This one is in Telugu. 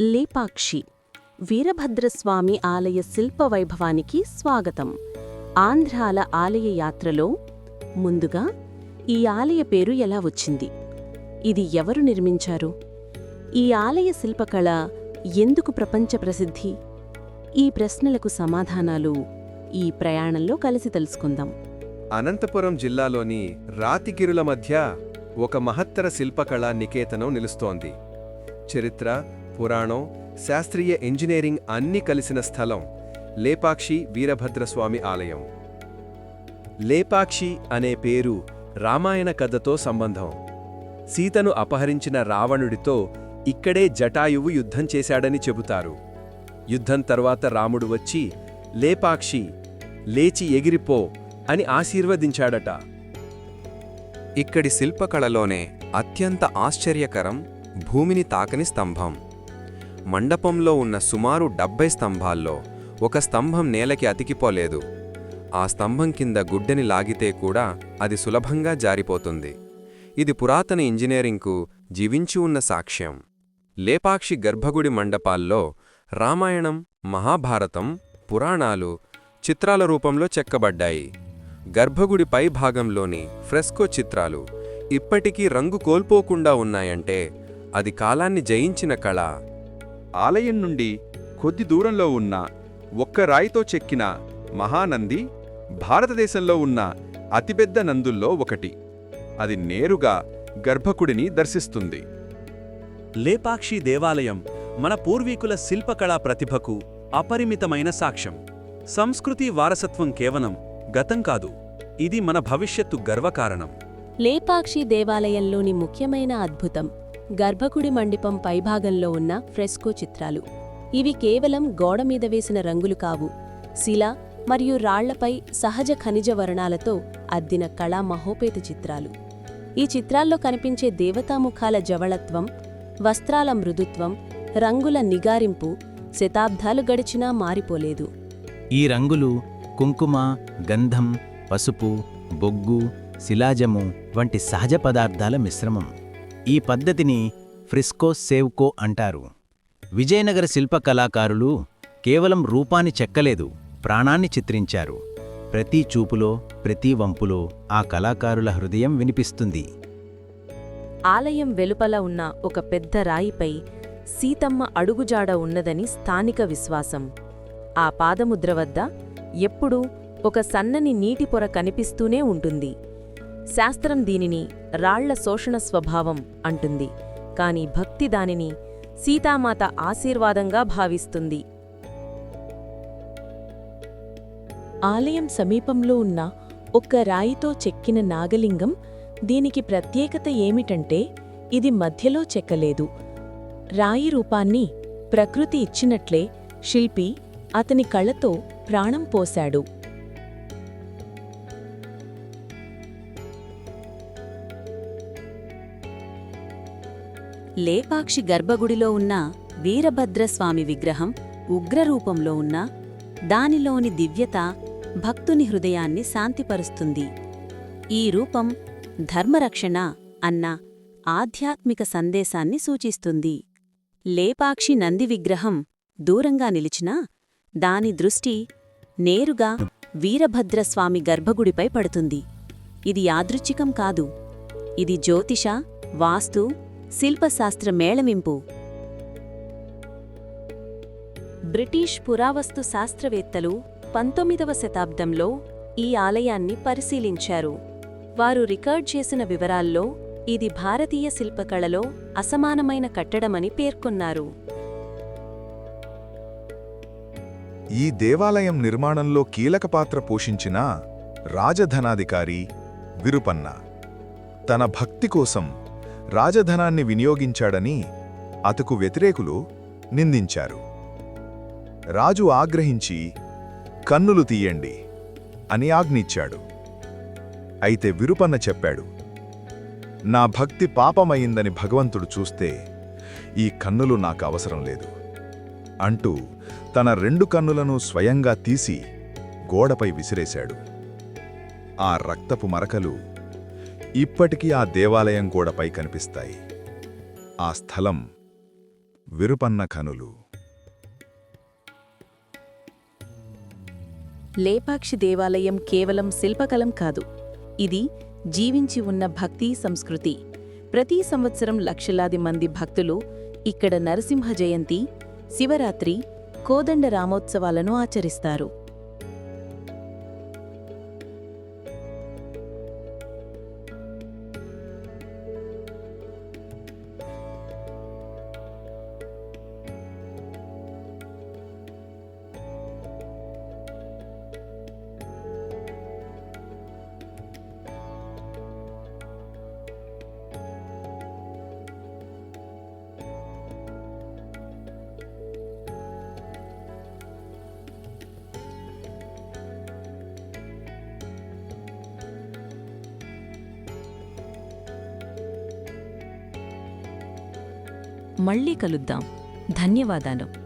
లేపాక్షి వీరభద్రస్వామి ఆలయ శిల్ప వైభవానికి స్వాగతం. ఆంధ్రాల ఆలయ యాత్రలో ముందుగా ఈ ఆలయ పేరు ఎలా వచ్చింది? ఇది ఎవరు నిర్మించారు? ఈ ఆలయ శిల్పకళ ఎందుకు ప్రపంచ ప్రసిద్ధి? ఈ ప్రశ్నలకు సమాధానాలు ఈ ప్రయాణంలో కలిసి తెలుసుకుందాం. అనంతపురం జిల్లాలోని రాతిగిరుల మధ్య ఒక మహత్తర శిల్పకళా నికేతనం నిలుస్తోంది. చరిత్ర పురాణం శాస్త్రీయ ఇంజనీరింగ్ అన్నీ కలిసిన స్థలం లేపాక్షి వీరభద్రస్వామి ఆలయం. లేపాక్షి అనే పేరు రామాయణ కథతో సంబంధం. సీతను అపహరించిన రావణుడితో ఇక్కడే జటాయువు యుద్ధం చేశాడని చెబుతారు. యుద్ధం తర్వాత రాముడు వచ్చి లేపాక్షి లేచి ఎగిరిపో అని ఆశీర్వదించాడట. ఇక్కడి శిల్పకళలోనే అత్యంత ఆశ్చర్యకరం భూమిని తాకని స్తంభం. మండపంలో ఉన్న సుమారు డెబ్బై స్తంభాల్లో ఒక స్తంభం నేలకి అతికిపోలేదు. ఆ స్తంభం కింద గుడ్డని లాగితే కూడా అది సులభంగా జారిపోతుంది. ఇది పురాతన ఇంజనీరింగ్కు జీవించి ఉన్న సాక్ష్యం. లేపాక్షి గర్భగుడి మండపాల్లో రామాయణం మహాభారతం పురాణాలు చిత్రాల రూపంలో చెక్కబడ్డాయి. గర్భగుడి పై భాగంలోని ఫ్రెస్కో చిత్రాలు ఇప్పటికీ రంగు కోల్పోకుండా ఉన్నాయంటే అది కాలాన్ని జయించిన కళ. ఆలయం నుండి కొద్ది దూరంలో ఉన్న ఒక్క రాయితో చెక్కిన మహానంది భారతదేశంలో ఉన్న అతిపెద్ద నందుల్లో ఒకటి. అది నేరుగా గర్భకుడిని దర్శిస్తుంది. లేపాక్షి దేవాలయం మన పూర్వీకుల శిల్పకళా ప్రతిభకు అపరిమితమైన సాక్ష్యం. సంస్కృతి వారసత్వం కేవలం గతం కాదు ఇది మన భవిష్యత్తు గర్వకారణం. లేపాక్షి దేవాలయంలోని ముఖ్యమైన అద్భుతం గర్భగుడి మండిపం పైభాగంలో ఉన్న ఫ్రెస్కో చిత్రాలు. ఇవి కేవలం గోడ మీద వేసిన రంగులు కావు. శిల మరియు రాళ్ళపై సహజ ఖనిజ వర్ణాలతో అద్దిన కళా మహోపేత చిత్రాలు. ఈ చిత్రాల్లో కనిపించే దేవతాముఖాల జవళత్వం వస్త్రాల మృదుత్వం రంగుల నిగారింపు శతాబ్దాలు గడిచినా మారిపోలేదు. ఈ రంగులు కుంకుమ గంధం పసుపు బొగ్గు శిలాజము వంటి సహజ పదార్థాల మిశ్రమం. ఈ పద్ధతిని ఫ్రిస్కో సేవ్కో అంటారు. విజయనగర శిల్ప కళాకారులు కేవలం రూపాన్ని చెక్కలేదు ప్రాణాన్ని చిత్రించారు. ప్రతి చూపులో ప్రతి వంపులో ఆ కళాకారుల హృదయం వినిపిస్తుంది. ఆలయం వెలుపల ఉన్న ఒక పెద్ద రాయిపై సీతమ్మ అడుగుజాడ ఉన్నదని స్థానిక విశ్వాసం. ఆ పాదముద్ర వద్ద ఎప్పుడూ ఒక సన్నని నీటి పొర కనిపిస్తూనే ఉంటుంది. శాస్త్రం దీనిని రాళ్ళ శోషణ స్వభావం అంటుంది. కాని భక్తి దానిని సీతామాత ఆశీర్వాదంగా భావిస్తుంది. ఆలయం సమీపంలో ఉన్న ఒక్క రాయితో చెక్కిన నాగలింగం దీనికి ప్రత్యేకత ఏమిటంటే ఇది మధ్యలో చెక్కలేదు. రాయి రూపాన్ని ప్రకృతి ఇచ్చినట్లే శిల్పి అతని కళతో ప్రాణం పోశాడు. లేపాక్షి గర్భగుడిలో ఉన్న వీరభద్రస్వామి విగ్రహం ఉగ్రరూపంలో ఉన్న దానిలోని దివ్యత భక్తుని హృదయాన్ని శాంతిపరుస్తుంది. ఈ రూపం ధర్మరక్షణ అన్న ఆధ్యాత్మిక సందేశాన్ని సూచిస్తుంది. లేపాక్షి నంది విగ్రహం దూరంగా నిలిచినా దాని దృష్టి నేరుగా వీరభద్రస్వామి గర్భగుడిపై పడుతుంది. ఇది యాదృచ్ఛికం కాదు. ఇది జ్యోతిష వాస్తు శిల్పశాస్త్ర మేళవింపు. బ్రిటిష్ పురావస్తు శాస్త్రవేత్తలు పంతొమ్మిదవ శతాబ్దంలో ఈ ఆలయాన్ని పరిశీలించారు. వారు రికార్డ్ చేసిన వివరాల్లో ఇది భారతీయ శిల్పకళలో అసమానమైన కట్టడమని పేర్కొన్నారు. ఈ దేవాలయం నిర్మాణంలో కీలక పాత్ర పోషించిన రాజధనాధికారి విరుపన్న తన భక్తి కోసం రాజధనాన్ని వినియోగించాడని అతకు వ్యతిరేకులు నిందించారు. రాజు ఆగ్రహించి కన్నులు తీయండి అని ఆజ్ఞిచ్చాడు. అయితే విరుపన్న చెప్పాడు నా భక్తి పాపమయ్యిందని భగవంతుడు చూస్తే ఈ కన్నులు నాకు అవసరం లేదు అంటూ తన రెండు కన్నులను స్వయంగా తీసి గోడపై విసిరేశాడు. ఆ రక్తపు మరకలు ఇప్పటికీ ఆ దేవాలయం గోడపై కనిపిస్తాయి. ఆ స్థలం విరుపన్న కనులు. లేపాక్షి దేవాలయం కేవలం శిల్పకలం కాదు. ఇది జీవించి ఉన్న భక్తి సంస్కృతి. ప్రతి సంవత్సరం లక్షలాది మంది భక్తులు ఇక్కడ నరసింహ జయంతి శివరాత్రి కోదండ రామోత్సవాలను ఆచరిస్తారు. మళ్ళీ కలుద్దాం. ధన్యవాదాలు.